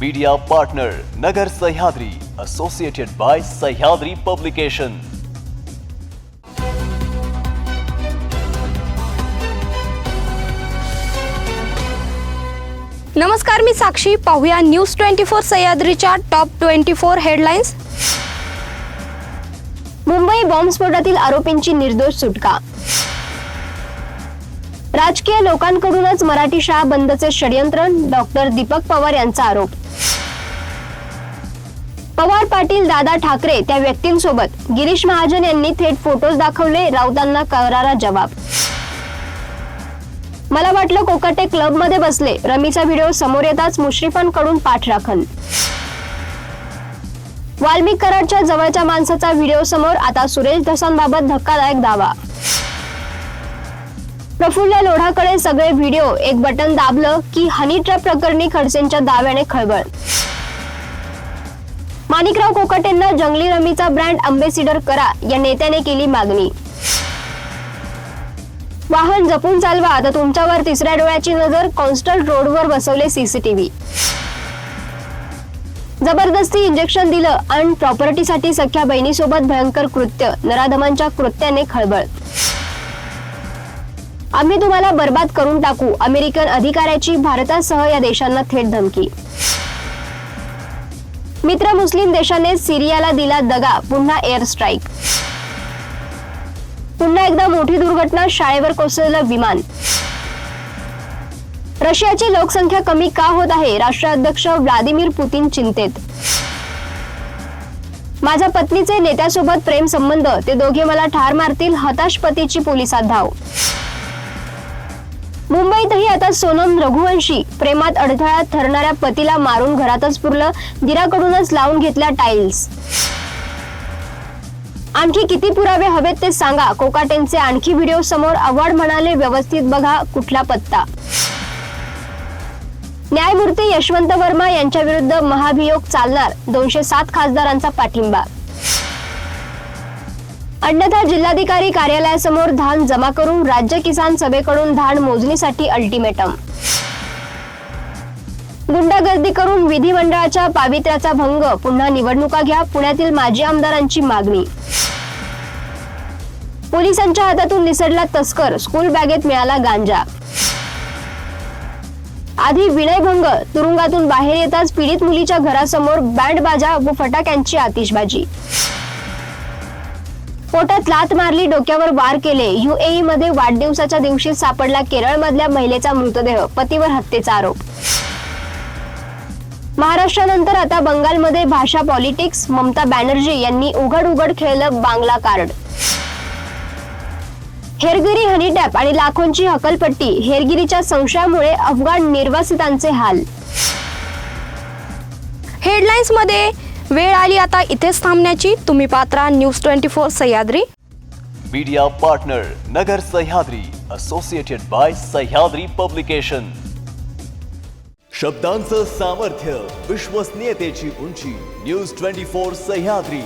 Media partner Nagar Sahyadri associated by Sahyadri publication नमस्कार मी साक्षी. पाहूया न्यूज ट्वेंटी फोर सह्याद्रीच्या top twenty four headlines Mumbai बॉम्बस्फोटातील आरोपींची निर्दोष सुटका. राजकीय लोकांकडूनच मराठी शाळा बंदचे षडयंत्र डॉक्टर दीपक पवार यांचा आरोप. पवार पाटील दादा ठाकरे त्या व्यक्तींसोबत गिरीश महाजन यांनी थेट फोटोज दाखवले राऊतांना करारा जबाब. मला वाटलं कोकाटे क्लबमध्ये बसले रमीचा व्हिडिओ समोर येताच मुश्रीफांकडून पाठराखण वाल्मिक कराडच्या जवळच्या माणसाचा व्हिडिओ समोर आता सुरेश धसांबाबत धक्कादायक दावा. प्रफुल्ल लोढाकडे सगळे व्हिडिओ एक बटन दाबलं की हनी ट्रॅप प्रकरणी खडसेंच्या दाव्याने खळबळ. माणिकराव कोकाटेंना जंगली रमीचा ब्रँड अम्बेसिडर करा या नेत्याने केली मागणी. वाहन जपून चालवा तर तुमच्यावर तिसऱ्या डोळ्याची नजर कॉन्स्टल रोडवर बसवले सीसीटीव्ही जबरदस्ती इंजेक्शन दिलं आणि प्रॉपर्टीसाठी सख्या बहिणीसोबत भयंकर कृत्य नराधमांच्या कृत्याने खळबळ. आम्ही तुम्हाला बर्बाद करून टाकू. अमेरिकन अधिकाऱ्याची भारतासह या देशांना थेट धमकी. मित्र मुस्लिम देशाने सिरियाला दिला दगा. पुन्हा एअर स्ट्राईक पुन्हा एकदा मोठी दुर्घटना शाळेवर कोसळलं विमान. रशियाची लोकसंख्या कमी का होत आहे? राष्ट्राध्यक्ष व्लादिमीर पुतीन चिंतेत. माझ्या पत्नीचे नेत्यासोबत प्रेम संबंध. ते दोघे मला ठार मारतील हताश पतीची पोलिसात धाव. मुंबईतही आता सोनम रघुवंशी प्रेमात अडथळा ठरणाऱ्या पतीला मारून घरातच पुरलं दिराकडूनच लावून घेतल्या टाईल्स आणखी किती पुरावे हवेत ते सांगा. कोकाटेंचे आणखी व्हिडिओ समोर अवॉर्ड म्हणाले व्यवस्थित बघा कुठला पत्ता. न्यायमूर्ती यशवंत वर्मा यांच्या विरुद्ध महाभियोग चालणार दोनशे सात खासदारांचा पाठिंबा. अन्यथा जिल्हाधिकारी कार्यालयासमोर धान जमा करून राज्य किसान सभेकडून धान मोजणीसाठी अल्टिमेटम गुंडागर्दी करून विधिमंडळाच्या पावित्र्याचा भंग. पुन्हा निवडणुका घ्या. पुण्यातील माजी आमदारांची मागणी. पोलिसांच्या हातातून निसटला तस्कर. स्कूल बॅगेत मिळाला गांजा. आधी विनयभंग. तुरुंगातून बाहेर येताच पीडित मुलीच्या घरासमोर बँड बाजा व फटाक्यांची आतिषबाजी. पोटात लात मारली डोक्यावर वार केले. युएई मध्ये वाढदिवसाच्या दिवशी सापडला केरळमधल्या महिलेचा मृतदेह पतीवर हत्येचा आरोप. महाराष्ट्रानंतर आता बंगालमध्ये भाषा पॉलिटिक्स ममता बॅनर्जी यांनी उघड उघड खेळलं बांगला कार्ड. हेरगिरी हनीटॅप आणि लाखोंची हकलपट्टी हेरगिरीच्या संशयामुळे अफगाण निर्वासितांचे हाल. हेडलाईन्समध्ये वेळ आली आता इथेच थांबण्याची. तुम्ही Patra news twenty four Sahyadri. Media partner Nagar Sahyadri associated by Sahyadri publication शब्दांचं सामर्थ्य विश्वसनीयतेची उंची न्यूज ट्वेंटी फोर सह्याद्री.